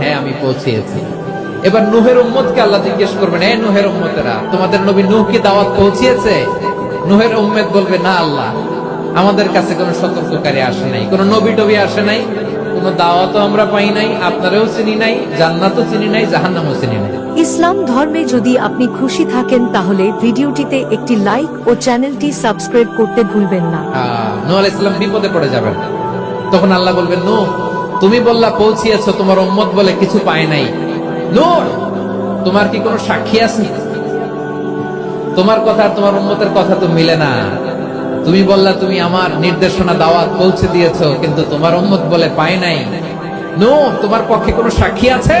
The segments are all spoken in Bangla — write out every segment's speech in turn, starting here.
হ্যাঁ তোমাদের নবী কি দাওয়াত পৌঁছিয়েছে? বলবে, না আল্লাহ, আমাদের কাছে কোনো সতর্ককারী আসে নাই, কোনো নবী টবি আসে নাই, কোনো দাওয়াতও আমরা পাই নাই, আপনারাও চিনি নাই, জান্নাতও চিনি নাই, জাহান্নামও চিনি নাই। ইসলাম ধর্মে যদি আপনি খুশি থাকেন, তাহলে ভিডিওটিতে একটি লাইক ও চ্যানেলটি সাবস্ক্রাইব করতে ভুলবেন না। নূহ আলাইহিস সালাম বিপদে পড়ে যাবেন। তখন আল্লাহ বলবেন, নূহ, তুমি বললা পৌঁছিয়েছো, তোমার উম্মত বলে কিছু পায় নাই। নূহ তোমার কি কোনো সাক্ষী আছে? তোমার কথা তোমার উম্মতের কথা তো মিলে না। তুমি বললা, তুমি আমার নির্দেশনা, দাওয়াত পৌঁছে দিয়েছ, কিন্তু তোমার উম্মত বলে পায় নাই। নো তোমার পক্ষে কোনো সাক্ষী আছে?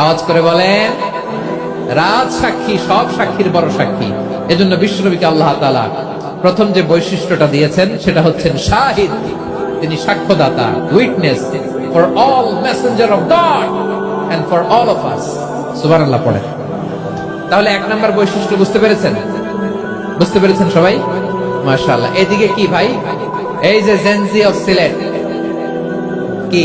আওয়াজ করে বলেন, রাজ সাক্ষী, সব সাক্ষীর বড় সাক্ষী। এজন্য বিশ্বনবীকে আল্লাহ তালা প্রথম যে বৈশিষ্ট্যটা দিয়েছেন, সেটা হচ্ছেন শাহিদ। তিনি সাক্ষ্যদাতা witness for all messenger of God and for all of us সুবহানাল্লাহ, পড়েন। তাহলে এক নাম্বার বৈশিষ্ট্য বুঝতে পেরেছেন? বুঝতে পেরেছেন সবাই? মাশাআল্লাহ। এদিকে কি ভাই? এই যে জেনজি অফ সিলেট কি?